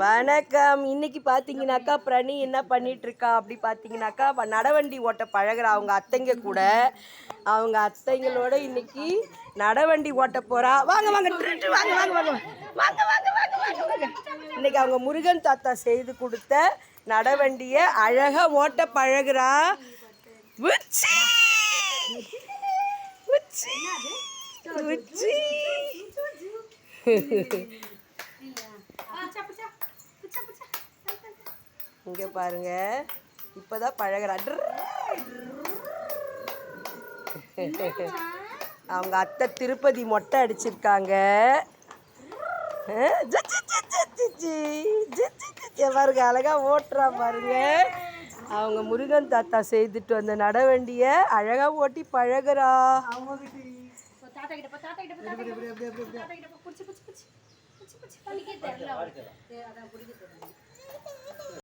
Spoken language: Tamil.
வணக்கம். இன்னைக்கு பார்த்தீங்கன்னாக்கா பிரணி என்ன பண்ணிட்டு இருக்கா அப்படி பார்த்தீங்கன்னாக்கா நடவண்டி ஓட்ட பழகுறா. அவங்க அத்தைங்க கூட. அவங்க அத்தைங்களோட இன்னைக்கு நடவண்டி ஓட்ட போறா. வாங்க வாங்க வாங்க வாங்க வாங்க வாங்க வாங்க வாங்க வாங்க இன்னைக்கு அவங்க முருகன் தாத்தா செய்து கொடுத்த நடவண்டியை அழகாக ஓட்ட பழகுறா. உச்சி! உச்சி! உச்சி! இங்கே பாருங்க. இப்பதான் பழகுறா. ட்ரு. அவங்க அத்தை திருப்பதி மொட்டை அடிச்சிருக்காங்க. பாருங்க அழகா ஓட்டுறா பாருங்க. அவங்க முருகன் தாத்தா செய்துட்டு வந்த நடவண்டிய அழகா ஓட்டி பழகுறா. தாத்தா